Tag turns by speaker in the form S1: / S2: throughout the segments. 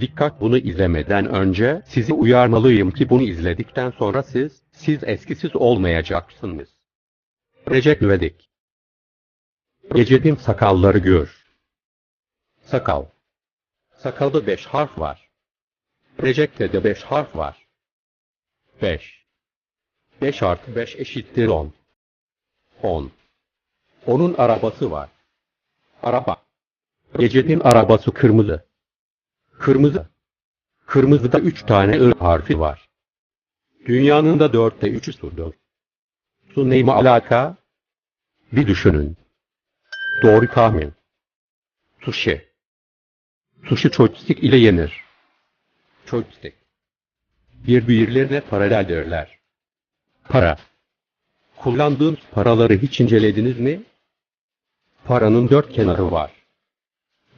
S1: Dikkat bunu izlemeden önce sizi uyarmalıyım ki bunu izledikten sonra siz, siz eskisiz olmayacaksınız. Recep İvedik Recep'in sakalları gör. Sakal. Sakalda beş harf var. Recep'te de beş harf var. Beş. Beş artı beş eşittir on. On. Onun arabası var. Araba. Recep'in arabası kırmızı. Kırmızı. Kırmızıda üç tane ır harfi var. Dünyanın da dörtte üçü sudur. Su neyme alaka? Bir düşünün. Doğru tahmin. Sushi. Sushi joystick ile yenir. Joystick. Birbirlerine paraleldirler. Para. Kullandığınız paraları hiç incelediniz mi? Paranın dört kenarı var.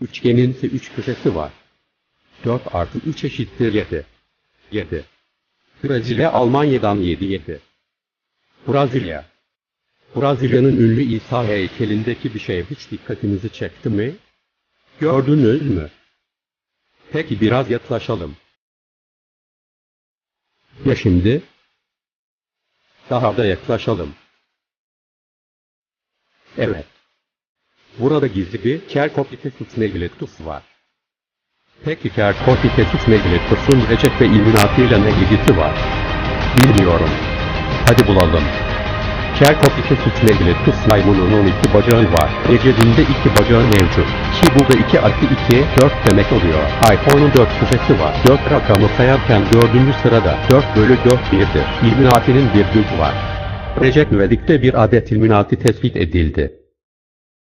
S1: Üçgenin ise üç köşesi var. 4 artı 3 eşittir 7. 7. Brezilya Almanya'dan 7 7. Brezilya. Brezilya'nın ünlü İsa heykelindeki bir şey hiç dikkatinizi çekti mi? Gördünüz mü? Peki biraz yaklaşalım. Ya şimdi? Daha da yaklaşalım. Evet. Burada gizli bir Kerkopitesis neglectus var. Peki Kerkopitesis neglectus'un Recep ve İlluminati ile ne ilgisi var? Bilmiyorum. Hadi bulalım. Kerkopitesis neglectus maymununun iki bacağı var. Recep'in de iki bacağı mevcut. Ki bu da 2 artı 2, 4 demek oluyor. iPhone'un 4 köşesi var. 4 rakamı sayarken dördüncü sırada 4 bölü 4 birdir. İlluminati'nin bir güç var. Recep İvedik'te bir adet Illuminati tespit edildi.